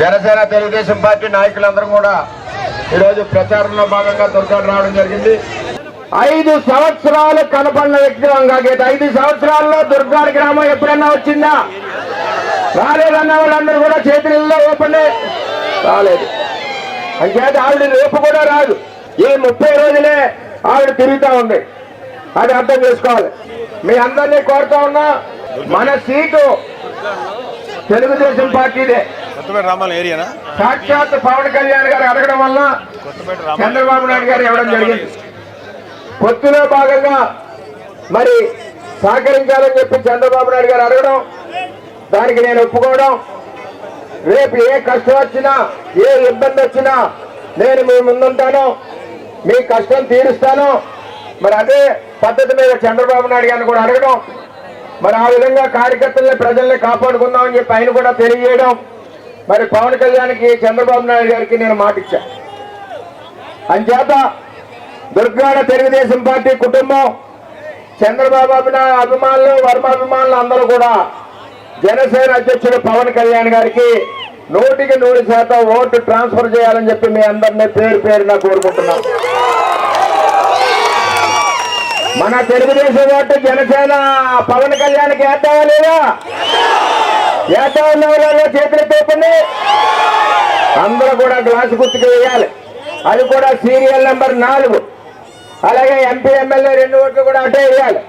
Janasena Telugu Desam party నాయకులందరూ కూడా ఈరోజు ప్రచారంలో భాగంగా దుర్గాడు రావడం జరిగింది. ఐదు సంవత్సరాలు కనపడిన వ్యక్తిత్వం కాకేది ఐదు సంవత్సరాల్లో దుర్గాడి గ్రామం ఎప్పుడన్నా వచ్చిందా? రాలేదన్న వాళ్ళందరూ కూడా చేతులలో ఓపెన్ రాలేదు. అంచేత ఆవిడ రేపు కూడా రాదు. ఈ ముప్పై రోజులే ఆవిడ తిరుగుతా ఉంది. అది అర్థం చేసుకోవాలి. మీ అందరినీ కోరుతా ఉన్నా మన సీటు తెలుగుదేశం పార్టీదే. కొత్తపేట రామాల ఏరియానా? సాక్షాత్ పవన్ కళ్యాణ్ గారు అడగడం వల్ల చంద్రబాబు నాయుడు గారు ఇవ్వడం జరిగింది. పొత్తులో భాగంగా మరి సహకరించాలని చెప్పి చంద్రబాబు నాయుడు గారు అడగడం దానికి నేను ఒప్పుకోవడం రేపు ఏ కష్టం వచ్చినా ఏ ఇబ్బంది వచ్చినా నేను మీ ముందుంటాను మీ కష్టం తీరుస్తాను. మరి అదే పద్ధతి మీద చంద్రబాబు నాయుడు గారిని కూడా అడగడం మరి ఆ విధంగా కార్యకర్తల్ని ప్రజల్ని కాపాడుకుందామని చెప్పి ఆయన కూడా తెలియజేయడం మరి పవన్ కళ్యాణ్కి చంద్రబాబు నాయుడు గారికి నేను మాట ఇచ్చా అంచేత దుర్గాడ తెలుగుదేశం పార్టీ కుటుంబం చంద్రబాబు అభిమానులు వర్మ అభిమానులు అందరూ కూడా జనసేన అధ్యక్షుడు పవన్ కళ్యాణ్ గారికి నూటికి నూరు శాతం ఓటు ట్రాన్స్ఫర్ చేయాలని చెప్పి మీ అందరినీ పేరు పేరున కోరుకుంటున్నాం. మన తెలుగుదేశం ఓటు జనసేన పవన్ కళ్యాణ్కి వేద్దామా లేదా? వేద్దాం ఉన్న చేతులు తోపండి. అందరూ కూడా గ్లాసు గుర్తుకు వేయాలి. అది కూడా సీరియల్ నెంబర్ నాలుగు. అలాగే ఎంపీ ఎమ్మెల్యే రెండు ఓట్లు కూడా అటే వేయాలి.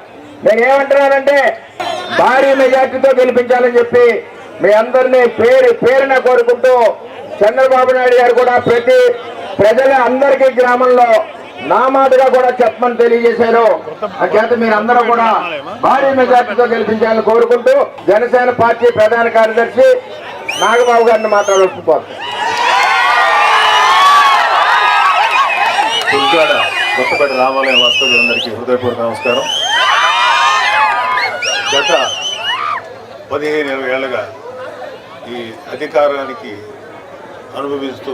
నేను ఏమంటున్నానంటే భారీ మెజార్టీతో గెలిపించాలని చెప్పి మీ అందరినీ పేరు పేరున కోరుకుంటూ చంద్రబాబు నాయుడు గారు కూడా ప్రతి ప్రజల అందరికీ గ్రామంలో నా మాటగా కూడా చెప్పమని తెలియజేశారు. చేత మీరందరూ కూడా భారీ మెజార్టీతో గెలిపించాలని కోరుకుంటూ జనసేన పార్టీ ప్రధాన కార్యదర్శి నాగబాబు గారిని మాట్లాడుతున్నారు దుర్గాడ కొత్తపేట రామాలయం వాస్తవ్యులందరికీ హృదయపూర్వక నమస్కారం. గత పదిహేను ఇరవై ఏళ్ళుగా ఈ అధికారానికి అనుభవిస్తూ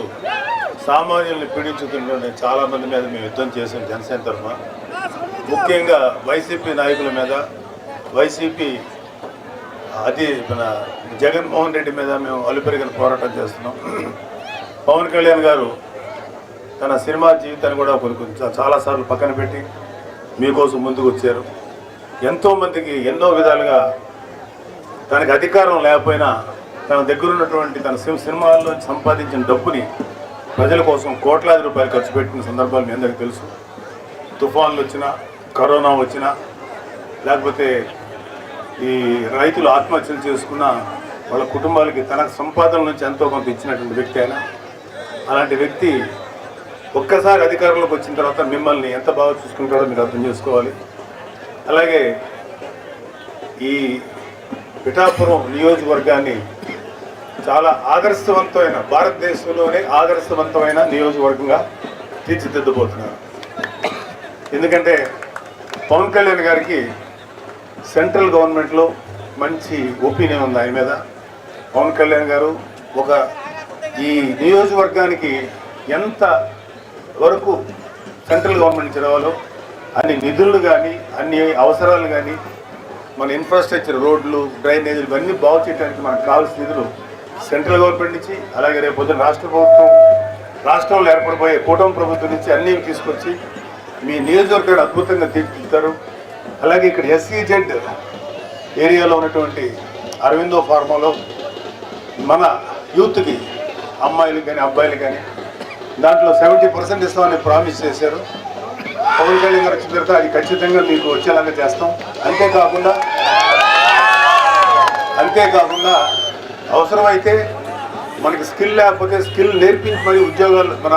సామాన్యుల్ని పీడించుతుంటే చాలా మంది మీద మేము యుద్ధం చేసాం జనసేన తరఫున. ముఖ్యంగా వైసీపీ నాయకుల మీద వైసీపీ అది మన జగన్మోహన్ రెడ్డి మీద మేము అలుపెరిగిన పోరాటం చేస్తున్నాం. పవన్ కళ్యాణ్ గారు తన సినిమా జీవితాన్ని కూడా కొన్ని చాలాసార్లు పక్కన పెట్టి మీకోసం ముందుకు వచ్చారు. ఎంతోమందికి ఎన్నో విధాలుగా తనకి అధికారం లేకపోయినా తన దగ్గరున్నటువంటి తన సినిమాల్లో సంపాదించిన డబ్బుని ప్రజల కోసం కోట్లాది రూపాయలు ఖర్చు పెట్టిన సందర్భాలు మీ అందరికీ తెలుసు. తుఫాన్లు వచ్చినా కరోనా వచ్చినా లేకపోతే ఈ రైతులు ఆత్మహత్యలు చేసుకున్న వాళ్ళ కుటుంబాలకి తన సంపాదన నుంచి ఎంతో కొంత ఇచ్చినటువంటి వ్యక్తి ఆయన. అలాంటి వ్యక్తి ఒక్కసారి అధికారంలోకి వచ్చిన తర్వాత మిమ్మల్ని ఎంత బాగా చూసుకుంటారో మీరు అర్థం చేసుకోవాలి. అలాగే ఈ పిఠాపురం నియోజకవర్గాన్ని చాలా ఆదర్శవంతమైన భారతదేశంలోనే ఆదర్శవంతమైన నియోజకవర్గంగా తీర్చిదిద్దబోతున్నారు. ఎందుకంటే పవన్ కళ్యాణ్ గారికి సెంట్రల్ గవర్నమెంట్లో మంచి ఒపీనియన్ ఉంది ఆయన మీద. పవన్ కళ్యాణ్ గారు ఒక ఈ నియోజకవర్గానికి ఎంత వరకు సెంట్రల్ గవర్నమెంట్ నుంచి రావాలో అన్ని నిధులు కానీ అన్ని అవసరాలు కానీ మన ఇన్ఫ్రాస్ట్రక్చర్ రోడ్లు డ్రైనేజీలు ఇవన్నీ బాగు చేయడానికి మనకు కావాల్సిన నిధులు సెంట్రల్ గవర్నమెంట్ నుంచి అలాగే రేపు పొద్దున్న రాష్ట్ర ప్రభుత్వం రాష్ట్రంలో ఏర్పడబోయే కూటమి ప్రభుత్వం నుంచి అన్నీ తీసుకొచ్చి మీ నియోజకవర్గాన్ని అద్భుతంగా తీర్చిదిద్దారు అలాగే ఇక్కడ ఎస్సీజెడ్ ఏరియాలో ఉన్నటువంటి అరవిందో ఫార్మాలో మన యూత్కి అమ్మాయిలు కానీ అబ్బాయిలు కానీ దాంట్లో సెవెంటీ పర్సెంట్ ఇస్తామని ప్రామిస్ చేశారు. పవన్ కళ్యాణ్ గారు వచ్చిన తర్వాత అది ఖచ్చితంగా మీకు వచ్చేలాగా చేస్తాం. అంతేకాకుండా అంతేకాకుండా అవసరమైతే మనకి స్కిల్ లేకపోతే స్కిల్ నేర్పించి మరి ఉద్యోగాలు మన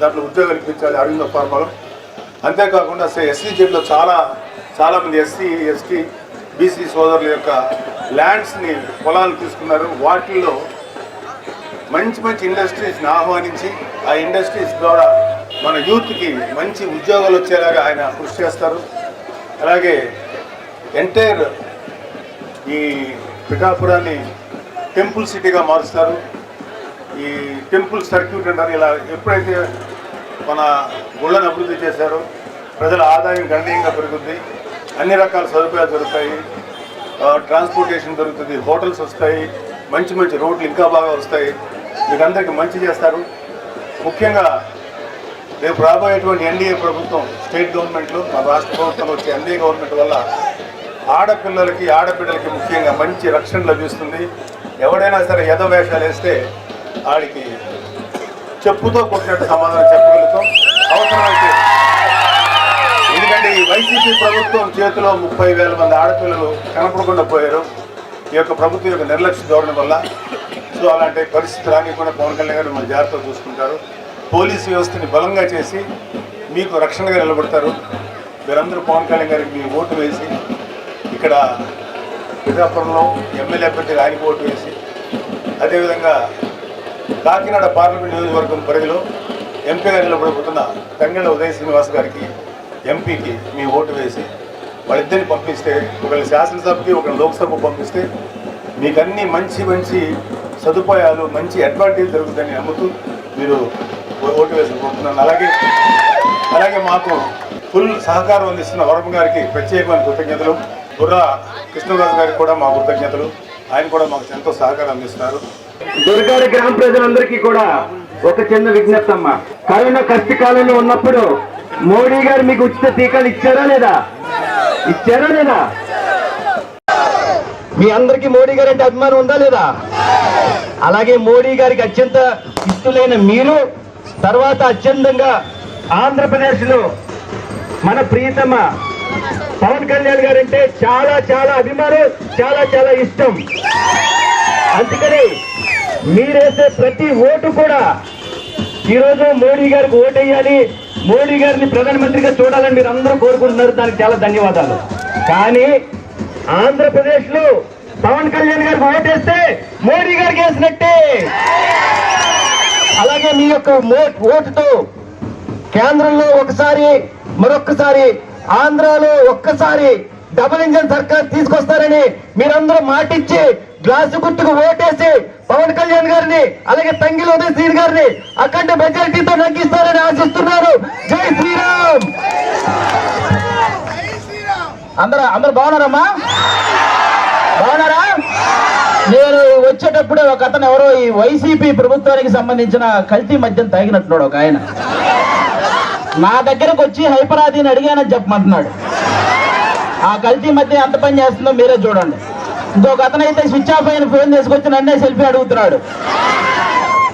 దాంట్లో ఉద్యోగాలు ఇప్పించాలి అరవింద ఫార్మాలో. అంతేకాకుండా ఎస్సీ జెడ్లో చాలా చాలామంది ఎస్సీ ఎస్టీ బీసీ సోదరుల యొక్క ల్యాండ్స్ని పొలాలు తీసుకున్నారు. వాటిల్లో మంచి మంచి ఇండస్ట్రీస్ని ఆహ్వానించి ఆ ఇండస్ట్రీస్ ద్వారా మన యూత్కి మంచి ఉద్యోగాలు వచ్చేలాగా ఆయన కృషి చేస్తారు. అలాగే ఎంటైర్ ఈ పిఠాపురాన్ని టెంపుల్ సిటీగా మారుస్తారు. ఈ టెంపుల్ సర్క్యూట్ అంటారు. ఇలా ఎప్పుడైతే మన గుళ్ళను అభివృద్ధి చేశారో ప్రజల ఆదాయం గణనీయంగా పెరుగుద్ది. అన్ని రకాల సదుపాయాలు దొరుకుతాయి. ట్రాన్స్పోర్టేషన్ దొరుకుతుంది. హోటల్స్ వస్తాయి. మంచి మంచి రోడ్లు ఇంకా బాగా వస్తాయి. మీకు అందరికీ మంచి చేస్తారు. ముఖ్యంగా రేపు రాబోయేటువంటి ఎన్డీఏ ప్రభుత్వం స్టేట్ గవర్నమెంట్లో మా రాష్ట్ర ప్రభుత్వం వచ్చే ఎన్డీఏ గవర్నమెంట్ వల్ల ఆడపిల్లలకి ఆడబిడ్డలకి ముఖ్యంగా మంచి రక్షణ లభిస్తుంది. ఎవడైనా సరే యదో వేషాలు వేస్తే ఆడికి చెప్పుతో కొట్టినట్టు సమాధానం చెప్పగలుగుతాం. అవసరమైతే ఎందుకంటే ఈ వైసీపీ ప్రభుత్వం చేతిలో ముప్పై వేల మంది ఆడపిల్లలు కనపడకుండా పోయారు. ఈ యొక్క ప్రభుత్వం యొక్క నిర్లక్ష్య ధోరణి వల్ల సో అలాంటి పరిస్థితులు రానికుండా పవన్ కళ్యాణ్ గారు మన జాగ్రత్తగా చూసుకుంటారు. పోలీసు వ్యవస్థని బలంగా చేసి మీకు రక్షణగా నిలబడతారు. మీరందరూ పవన్ కళ్యాణ్ గారికి మీ ఓటు వేసి ఇక్కడ పిఠాపురంలో ఎమ్మెల్యే అభ్యర్థిగా ఆయనకు ఓటు వేసి అదేవిధంగా కాకినాడ పార్లమెంట్ నియోజకవర్గం పరిధిలో ఎంపీగా నిలబడిపోతున్న తంగళ్ళ ఉదయ శ్రీనివాస్ గారికి ఎంపీకి మీ ఓటు వేసి వాళ్ళిద్దరిని పంపిస్తే ఒకళ్ళు శాసనసభకి ఒకళ్ళు లోక్సభకు పంపిస్తే మీకు అన్ని మంచి మంచి సదుపాయాలు మంచి అడ్వాంటేజ్ జరుగుతుందని నమ్ముతూ మీరు ఓటు వేసుకుంటున్నాను అలాగే అలాగే మాకు ఫుల్ సహకారం అందిస్తున్న వరం గారికి ప్రత్యేకమైన కృతజ్ఞతలు. బుర్రా కృష్ణరాజు గారికి కూడా మా కృతజ్ఞతలు. ఆయన కూడా మాకు ఎంతో సహకారం అందిస్తున్నారు దుర్గాడ గ్రామ ప్రజలందరికీ కూడా ఒక చిన్న విజ్ఞప్తి అమ్మా. కరోనా కష్టకాలంలో ఉన్నప్పుడు మోడీ గారు మీకు ఉచిత టీకాలు ఇచ్చారా లేదా? ఇచ్చారా లేదా? మీ అందరికీ మోడీ గారి అంటే అభిమానం ఉందా లేదా? అలాగే మోడీ గారికి అత్యంత ఇష్టలైన మీరు తర్వాత అత్యంతంగా ఆంధ్రప్రదేశ్లో మన ప్రియతమ పవన్ కళ్యాణ్ గారు అంటే చాలా చాలా అభిమానం చాలా చాలా ఇష్టం. అందుకని మీరేసే ప్రతి ఓటు కూడా ఈరోజు మోడీ గారికి ఓటేయాలి. మోడీ గారిని ప్రధానమంత్రిగా చూడాలని మీరు అందరూ కోరుకుంటున్నారు. దానికి చాలా ధన్యవాదాలు. కానీ ఆంధ్రప్రదేశ్లో పవన్ కళ్యాణ్ గారికి ఓటేస్తే మోడీ గారికి వేసినట్టే. అలాగే మీ యొక్క ఓటుతో కేంద్రంలో ఒకసారి మరొక్కసారి ఆంధ్రాలో ఒక్కసారి డబుల్ ఇంజన్ సర్కార్ తీసుకొస్తారని మీరందరూ మాటిచ్చి గ్లాసు గుర్తుకు ఓటేసి పవన్ కళ్యాణ్ గారిని అలాగే తంగిల ఉదయ్ శ్రీ గారిని అఖండ మెజారిటీతో నగ్గిస్తారని ఆశిస్తున్నారు. జై శ్రీరామ్! అందరూ అందరు బాగున్నారమ్మా? బాగున్నారా? నేను వచ్చేటప్పుడే ఒక అతను ఎవరో ఈ వైసీపీ ప్రభుత్వానికి సంబంధించిన కల్తీ మద్యం తాగినట్టున్నాడు ఒక ఆయన. నా దగ్గరకు వచ్చి హైపరాదిని అడిగానని చెప్పమంటున్నాడు. ఆ కల్తీ మధ్య ఎంత పని చేస్తుందో మీరే చూడండి. ఇంకొక అతనైతే స్విచ్ ఆఫ్ అయిన ఫోన్ తీసుకొచ్చి నన్నే సెల్ఫీ అడుగుతున్నాడు.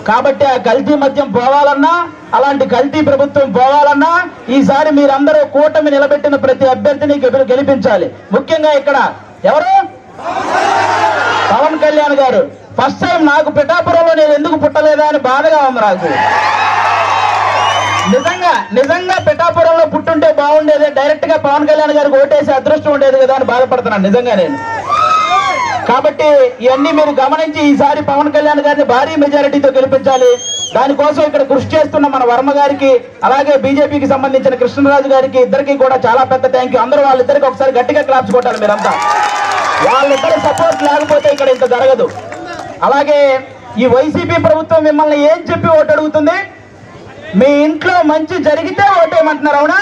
కాబట్టి ఆ కల్తీ మద్యం పోవాలన్నా అలాంటి కల్తీ ప్రభుత్వం పోవాలన్నా ఈసారి మీరందరూ కూటమి నిలబెట్టిన ప్రతి అభ్యర్థిని గెలిపించాలి. ముఖ్యంగా ఇక్కడ ఎవరు? పవన్ కళ్యాణ్ గారు. ఫస్ట్ టైం నాకు పిఠాపురంలో నేను ఎందుకు పుట్టలేదా అని బాధగా ఉంది నాకు. నిజంగా నిజంగా పిఠాపురంలో పుట్టుంటే బాగుండేది. డైరెక్ట్గా పవన్ కళ్యాణ్ గారికి ఓటేసి అదృష్టం ఉండేది కదా అని బాధపడుతున్నాను నిజంగా నేను. కాబట్టి ఇవన్నీ మీరు గమనించి ఈసారి పవన్ కళ్యాణ్ గారిని భారీ మెజారిటీతో గెలిపించాలి. దానికోసం ఇక్కడ కృషి చేస్తున్న మన వర్మ గారికి అలాగే బీజేపీకి సంబంధించిన కృష్ణరాజు గారికి ఇద్దరికి కూడా చాలా పెద్ద థ్యాంక్ యూ అందరూ వాళ్ళిద్దరికి ఒకసారి గట్టిగా క్లాప్స్ కొట్టాలి మీరంతా. వాళ్ళిద్దరి సపోర్ట్ లేకపోతే ఇక్కడ ఇంత జరగదు. అలాగే ఈ వైసీపీ ప్రభుత్వం మిమ్మల్ని ఏం చెప్పి ఓటు అడుగుతుంది? మీ ఇంట్లో మంచి జరిగితే ఓటేయమంటున్నారు అవునా?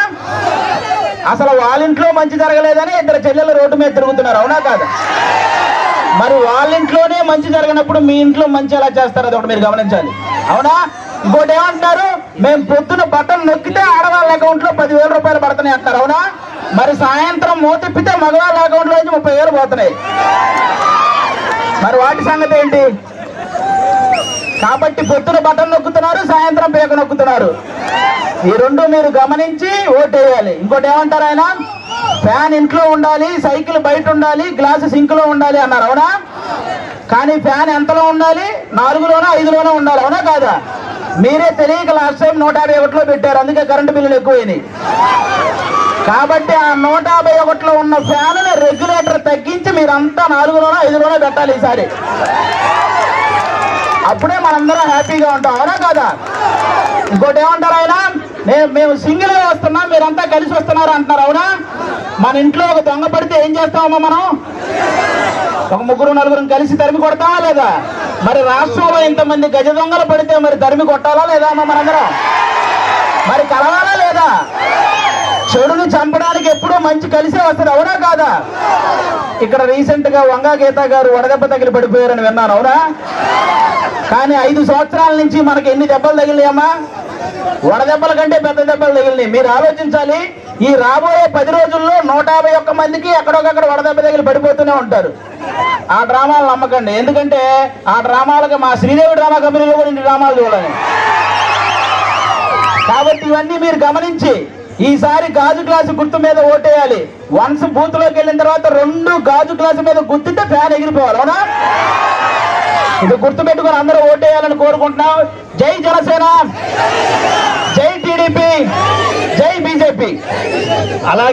అసలు వాళ్ళ ఇంట్లో మంచి జరగలేదని ఇద్దరు చెల్లెలు రోడ్డు మీద తిరుగుతున్నారు అవునా కాదు? మరి వాళ్ళ ఇంట్లోనే మంచి జరిగినప్పుడు మీ ఇంట్లో మంచి ఎలా చేస్తారు అది ఒకటి మీరు గమనించాలి అవునా? ఇంకోటి ఏమంటారు మేము పొద్దున బట్టలు నొక్కితే ఆడవాళ్ళ అకౌంట్లో పదివేల రూపాయలు పడుతున్నాయి అంటారు అవునా? మరి సాయంత్రం మోతిప్పితే మగవాళ్ళ అకౌంట్లో నుంచి ముప్పై వేలు పోతున్నాయి. మరి వాటి సంగతి ఏంటి? కాబట్టి పొత్తున బటన్ నొక్కుతున్నారు సాయంత్రం పేక నొక్కుతున్నారు. ఈ రెండు మీరు గమనించి ఓటేయాలి. ఇంకోటి ఏమంటారు ఆయన? ఫ్యాన్ ఇంట్లో ఉండాలి సైకిల్ బయట ఉండాలి గ్లాసు సింక్లో ఉండాలి అన్నారు అవునా? కానీ ఫ్యాన్ ఎంతలో ఉండాలి? నాలుగులోనో ఐదులోనో ఉండాలి అవునా కాదా? మీరే తెలియక లాస్ట్ టైం నూట యాభై ఒకటిలో పెట్టారు అందుకే కరెంటు బిల్లులు ఎక్కువైనాయి. కాబట్టి ఆ నూట యాభై ఒకటిలో ఉన్న ఫ్యాన్ రెగ్యులేటర్ తగ్గించి మీరంతా నాలుగులోనో ఐదులోనో పెట్టాలి ఈసారి. అప్పుడే మనందరం హ్యాపీగా ఉంటాం అవునా కదా? ఇంకోటి ఏమంటారు ఆయన? నేను మేము సింగిల్గా వస్తున్నాం మీరంతా కలిసి వస్తున్నారు అంటున్నారు అవునా? మన ఇంట్లో ఒక దొంగ పడితే ఏం చేస్తామమ్మా మనం? ఒక ముగ్గురు నలుగురు కలిసి తరిమి కొడతామా లేదా? మరి రాష్ట్రంలో ఇంతమంది గజ దొంగలు పడితే మరి తరిమి కొట్టాలా లేదా అమ్మ మనందరం? మరి కలవాలా లేదా? చెడుని చంపడానికి ఎప్పుడూ మంచి కలిసే వస్తుంది అవునా కాదా? ఇక్కడ రీసెంట్గా వంగా గీత గారు వడదెబ్బ తగిలి పడిపోయారని విన్నాను అవునా? కానీ ఐదు సంవత్సరాల నుంచి మనకి ఎన్ని దెబ్బలు తగిలినాయమ్మా వడదెబ్బల కంటే పెద్ద దెబ్బలు తగిలినాయి. మీరు ఆలోచించాలి ఈ రాబోయే పది రోజుల్లో నూట యాభై ఒక్క మందికి ఎక్కడొకక్కడ వడదెబ్బ తగిలి పడిపోతూనే ఉంటారు. ఆ డ్రామాలు నమ్మకండి. ఎందుకంటే ఆ డ్రామాలకు మా శ్రీదేవి డ్రామా కంపెనీలో కూడా ఇన్ని డ్రామాలు చూడాలి కాబట్టి ఇవన్నీ మీరు గమనించి ఈసారి గాజు గ్లాసు గుర్తు మీద ఓటేయాలి. వన్స్ బూత్లోకి వెళ్ళిన తర్వాత రెండు గాజు గ్లాసు మీద గుర్తుంటే ఫ్యాన్ ఎగిరిపోవాలి అవునా? ఇది గుర్తు పెట్టుకుని అందరూ ఓటేయాలని కోరుకుంటున్నాం. జై జనసేన. జై టీడీపీ. జై బీజేపీ. అలాగే